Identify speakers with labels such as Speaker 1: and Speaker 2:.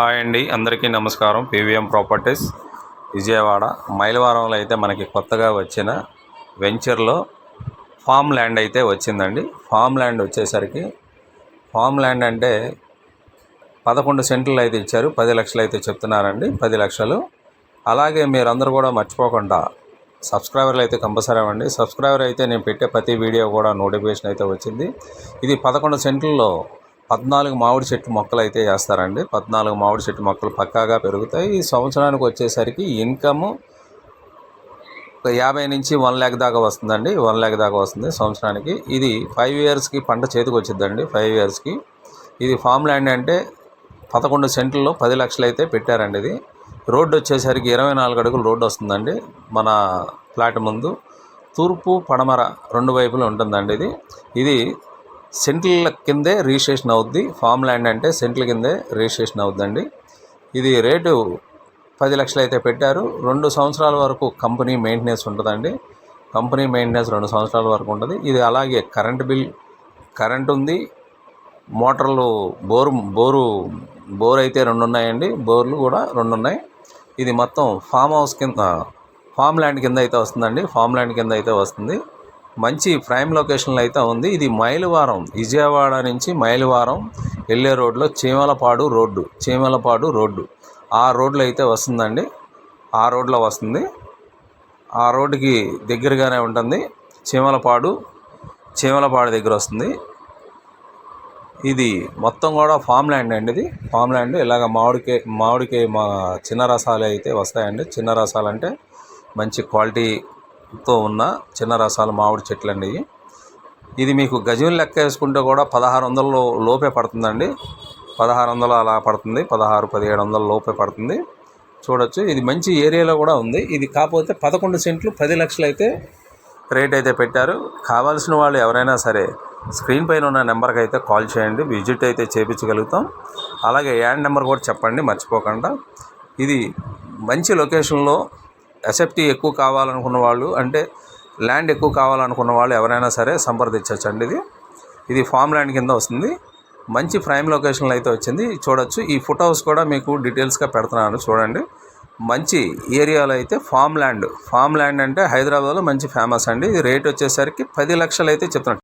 Speaker 1: Hi అండి అందరికీ నమస్కారం. PVM properties Vijayawada. మైలవరంలో అయితే మనకి కొత్తగా వచ్చిన వెంచర్లో ఫామ్ ల్యాండ్ అయితే వచ్చిందండి. ఫామ్ ల్యాండ్ వచ్చేసరికి ఫామ్ ల్యాండ్ అంటే పదకొండు సెంట్లు అయితే ఇచ్చారు పది లక్షలు అయితే చెప్తున్నారండి పది లక్షలు. అలాగే మీరందరూ కూడా మర్చిపోకుండా సబ్స్క్రైబర్లు అయితే కంపల్సరీ అవ్వండి. సబ్స్క్రైబర్ అయితే నేను పెట్టే ప్రతి వీడియో కూడా నోటిఫికేషన్ అయితే వచ్చింది. ఇది పదకొండు సెంట్లలో పద్నాలుగు మామిడి చెట్టు మొక్కలు అయితే వేస్తారండి. పద్నాలుగు మామిడి చెట్టు మొక్కలు పక్కాగా పెరుగుతాయి. ఈ సంవత్సరానికి వచ్చేసరికి ఇన్కమ్ ఒక యాభై నుంచి వన్ ల్యాక్ దాకా వస్తుందండి. వన్ ల్యాక్ దాకా వస్తుంది సంవత్సరానికి. ఇది ఫైవ్ ఇయర్స్కి పంట చేతికి వచ్చిందండి. ఫైవ్ ఇయర్స్కి. ఇది ఫామ్ ల్యాండ్ అంటే పదకొండు సెంట్లలో పది లక్షలు అయితే పెట్టారండి ఇది. రోడ్డు వచ్చేసరికి ఇరవై నాలుగు అడుగులు రోడ్డు వస్తుందండి. మన ఫ్లాట్ ముందు తూర్పు పడమర రెండు వైపులు ఉంటుందండి ఇది. ఇది సెంట్ల కిందే రిజిస్ట్రేషన్ అవుద్ది. ఫామ్ ల్యాండ్ అంటే సెంట్ల కిందే రిజిస్ట్రేషన్ అవుద్దండి. ఇది రేటు పది లక్షలు అయితే పెట్టారు. రెండు సంవత్సరాల వరకు కంపెనీ మెయింటెనెన్స్ ఉంటుందండి. కంపెనీ మెయింటెనెన్స్ రెండు సంవత్సరాల వరకు ఉంటుంది. ఇది అలాగే కరెంట్ బిల్ కరెంట్ ఉంది. మోటార్లు బోరు బోరు బోర్ అయితే రెండు ఉన్నాయండి. బోర్లు కూడా రెండు ఉన్నాయి. ఇది మొత్తం ఫామ్ హౌస్ కింద ఫామ్ ల్యాండ్ కింద అయితే వస్తుందండి. ఫామ్ ల్యాండ్ కింద అయితే వస్తుంది. మంచి ప్రైమ్ లొకేషన్లో అయితే ఉంది. ఇది మైలవారం విజయవాడ నుంచి మైలవారం వెళ్ళే రోడ్లో చీమలపాడు రోడ్డు చీమలపాడు రోడ్డు. ఆ రోడ్లో అయితే వస్తుందండి. ఆ రోడ్లో వస్తుంది. ఆ రోడ్డుకి దగ్గరగానే ఉంటుంది. చీమలపాడు చీమలపాడు దగ్గర వస్తుంది. ఇది మొత్తం కూడా ఫామ్ ల్యాండ్ అండి ఇది. ఫామ్ ల్యాండ్ ఇలాగ మామిడికాయ మామిడికాయ మా చిన్న రసాలు అయితే వస్తాయండి. చిన్న రసాలు అంటే మంచి తో ఉన్న చిన్న రసాలు మామిడి చెట్లు అండి ఇది మీకు గజం లెక్క వేసుకుంటే కూడా పదహారు వందల లోపే పడుతుందండి. పదహారు వందలు అలా పడుతుంది. పదహారు పదిహేడు వందల లోపే పడుతుంది. చూడొచ్చు. ఇది మంచి ఏరియాలో కూడా ఉంది. ఇది కాకపోతే పదకొండు సెంట్లు పది లక్షలు అయితే రేట్ అయితే పెట్టారు. కావాల్సిన వాళ్ళు ఎవరైనా సరే స్క్రీన్ పైన ఉన్న నెంబర్కి అయితే కాల్ చేయండి. విజిట్ అయితే చేయించగలుగుతాం అలాగే యాడ్ నెంబర్ కూడా చెప్పండి. మర్చిపోకుండా. ఇది మంచి లొకేషన్లో ఎస్ఎఫ్టీ ఎక్కువ కావాలనుకున్న వాళ్ళు అంటే ల్యాండ్ ఎక్కువ కావాలనుకున్న వాళ్ళు ఎవరైనా సరే సంప్రదించవచ్చండి ఇది. ఇది ఫామ్ ల్యాండ్ కింద వస్తుంది. మంచి ప్రైమ్ లొకేషన్లో అయితే వచ్చింది. చూడొచ్చు. ఈ ఫుట్ హౌస్ కూడా మీకు డీటెయిల్స్గా పెడుతున్నాను చూడండి. మంచి ఏరియాలో అయితే ఫామ్ ల్యాండ్. ఫామ్ ల్యాండ్ అంటే హైదరాబాద్లో మంచి ఫేమస్ అండి. ఇది రేట్ వచ్చేసరికి పది లక్షలు అయితే చెప్తున్నాను.